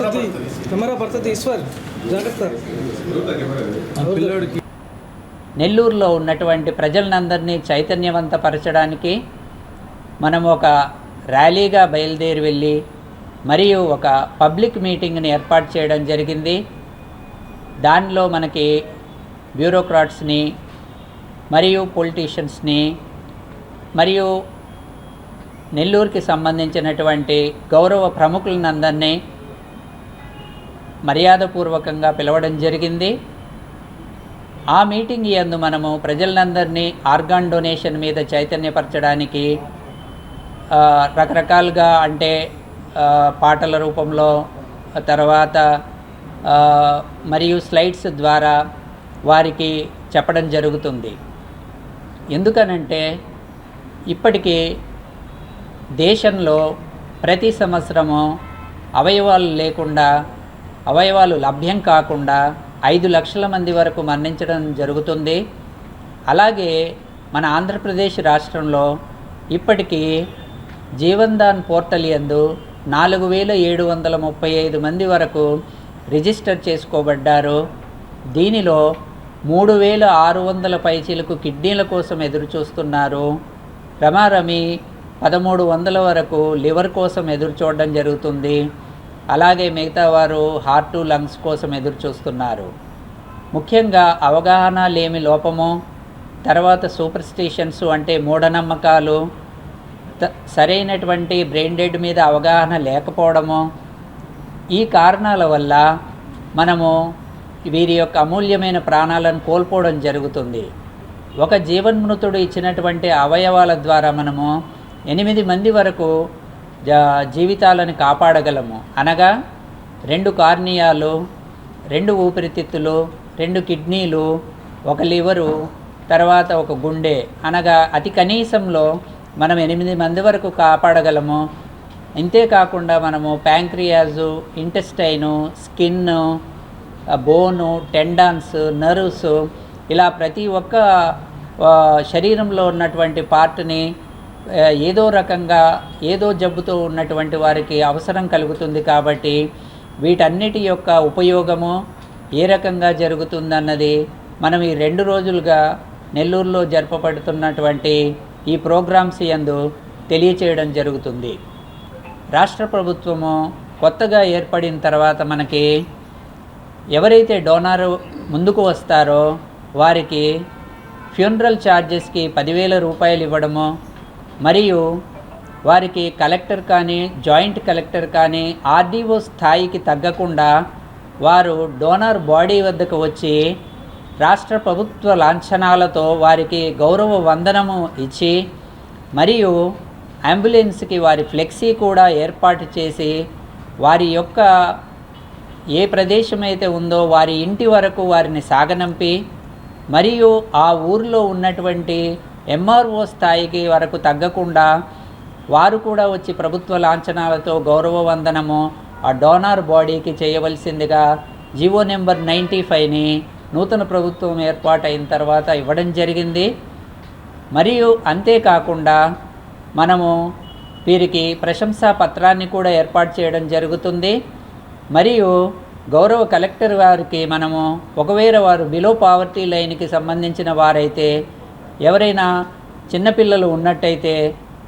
పడుతుంది కెమెరా పడుతుంది ఈశ్వర్ జాగ్రత్త పిల్లోడికి నెల్లూరులో ఉన్నటువంటి ప్రజలందరినీ చైతన్యవంతపరచడానికి మనం ఒక ర్యాలీగా బయలుదేరి వెళ్ళి మరియు ఒక పబ్లిక్ మీటింగ్ని ఏర్పాటు చేయడం జరిగింది. దానిలో మనకి బ్యూరోక్రాట్స్ని మరియు పొలిటీషియన్స్ని మరియు నెల్లూరుకి సంబంధించినటువంటి గౌరవ ప్రముఖులనందరినీ మర్యాదపూర్వకంగా పిలవడం జరిగింది. ఆ మీటింగ్ యందు మనము ప్రజలందరినీ ఆర్గాన్ డొనేషన్ మీద చైతన్యపరచడానికి రకరకాలుగా అంటే పాటల రూపంలో తర్వాత మరియు స్లైడ్స్ ద్వారా వారికి చెప్పడం జరుగుతుంది. ఎందుకనంటే ఇప్పటికీ దేశంలో ప్రతి సంవత్సరము అవయవాలు లేకుండా అవయవాలు లభ్యం కాకుండా ఐదు లక్షల మంది వరకు మరణించడం జరుగుతుంది. అలాగే మన ఆంధ్రప్రదేశ్ రాష్ట్రంలో ఇప్పటికీ జీవన్ దాన్ పోర్టల్ యందు నాలుగు వేల ఏడు వందల ముప్పై ఐదు మంది వరకు రిజిస్టర్ చేసుకోబడ్డారు. దీనిలో మూడు వేల ఆరు వందల పైచీలకు కిడ్నీల కోసం ఎదురు చూస్తున్నారు రమారమి పదమూడు వందల వరకు లివర్ కోసం ఎదురు చూడడం జరుగుతుంది. అలాగే మిగతా వారు హార్ట్ లంగ్స్ కోసం ఎదురు చూస్తున్నారు. ముఖ్యంగా అవగాహన లేమి లోపము తర్వాత సూపర్ స్టిషన్స్ అంటే మూఢనమ్మకాలు సరైనటువంటి బ్రెయిన్ డెడ్ మీద అవగాహన లేకపోవడము ఈ కారణాల వల్ల మనము వీరి యొక్క అమూల్యమైన ప్రాణాలను కోల్పోవడం జరుగుతుంది. ఒక జీవన్మృతుడు ఇచ్చినటువంటి అవయవాల ద్వారా మనము ఎనిమిది మంది వరకు జా- జీవితాలను కాపాడగలము. అనగా రెండు కార్నియాలు రెండు ఊపిరితిత్తులు రెండు కిడ్నీలు ఒక లివరు తర్వాత ఒక గుండె. అనగా అతి కనీసంలో మనం ఎనిమిది మంది వరకు కాపాడగలము. ఇంతేకాకుండా మనము pancreas intestine skin bone tendons nerves ఇలా ప్రతి ఒక్క శరీరంలో ఉన్నటువంటి పార్ట్ని ఏదో రకంగా ఏదో జబ్బుతో ఉన్నటువంటి వారికి అవసరం కలుగుతుంది కాబట్టి వీటన్నిటి యొక్క ఉపయోగము ఏ రకంగా జరుగుతుందన్నది మనం ఈ రెండు రోజులుగా నెల్లూరులో జరపబడుతున్నటువంటి ఈ ప్రోగ్రామ్స్ యందు తెలియచేయడం జరుగుతుంది. రాష్ట్ర ప్రభుత్వము కొత్తగా ఏర్పడిన తర్వాత మనకి ఎవరైతే డోనార్ ముందుకు వస్తారో వారికి ఫ్యూనరల్ ఛార్జెస్కి పదివేల రూపాయలు ఇవ్వడము మరియు వారికి కలెక్టర్ కానీ జాయింట్ కలెక్టర్ కానీ ఆర్డీఓ స్థాయికి తగ్గకుండా వారు డోనర్ బాడీ వద్దకు వచ్చి రాష్ట్ర ప్రభుత్వ లాంఛనాలతో వారికి గౌరవ వందనము ఇచ్చి మరియు అంబులెన్స్కి వారి ఫ్లెక్సీ కూడా ఏర్పాటు చేసి వారి యొక్క ఏ ప్రదేశం అయితే ఉందో వారి ఇంటి వరకు వారిని సాగనంపి మరియు ఆ ఊరిలో ఉన్నటువంటి ఎంఆర్ఓ స్థాయికి వరకు తగ్గకుండా వారు కూడా వచ్చి ప్రభుత్వ లాంఛనాలతో గౌరవ వందనము ఆ డోనార్ బాడీకి చేయవలసిందిగా జీవో నెంబర్ నైంటీ ఫైవ్ని నూతన ప్రభుత్వం ఏర్పాటైన తర్వాత ఇవ్వడం జరిగింది. మరియు అంతేకాకుండా మనము వీరికి ప్రశంసా పత్రాన్ని కూడా ఏర్పాటు చేయడం జరుగుతుంది. మరియు గౌరవ కలెక్టర్ వారికి మనము ఒకవేళ వారు బిలో పావర్టీ లైన్కి సంబంధించిన వారైతే ఎవరైనా చిన్నపిల్లలు ఉన్నట్టయితే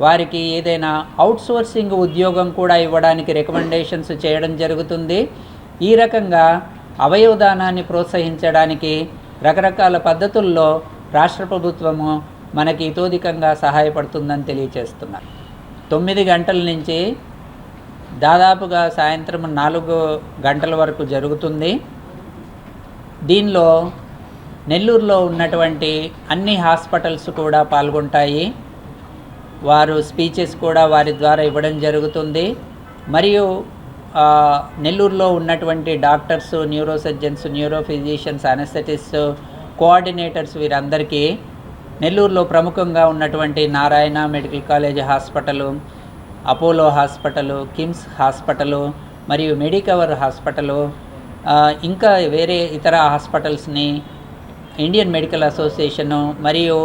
వారికి ఏదైనా అవుట్సోర్సింగ్ ఉద్యోగం కూడా ఇవ్వడానికి రికమెండేషన్స్ చేయడం జరుగుతుంది. ఈ రకంగా అవయవదానాన్ని ప్రోత్సహించడానికి రకరకాల పద్ధతుల్లో రాష్ట్ర ప్రభుత్వము మనకి ఇతోధికంగా సహాయపడుతుందని తెలియచేస్తున్నారు. తొమ్మిది గంటల నుంచి దాదాపుగా సాయంత్రం నాలుగు గంటల వరకు జరుగుతుంది. దీనిలో నెల్లూరులో ఉన్నటువంటి అన్ని హాస్పిటల్స్ కూడా పాల్గొంటాయి. వారు స్పీచెస్ కూడా వారి ద్వారా ఇవ్వడం జరుగుతుంది. మరియు నెల్లూరులో ఉన్నటువంటి doctors neuro surgeons neuro physicians anesthetist coordinators వీరందరికీ నెల్లూరులో ప్రముఖంగా ఉన్నటువంటి Narayana medical college hospital Apollo hospital KIMS hospital మరియు మెడికవర్ హాస్పిటలు ఇంకా వేరే ఇతర హాస్పిటల్స్ని ఇండియన్ మెడికల్ అసోసియేషను మరియు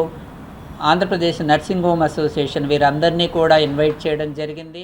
ఆంధ్రప్రదేశ్ నర్సింగ్ హోమ్ అసోసియేషన్ వీరందరినీ కూడా ఇన్వైట్ చేయడం జరిగింది.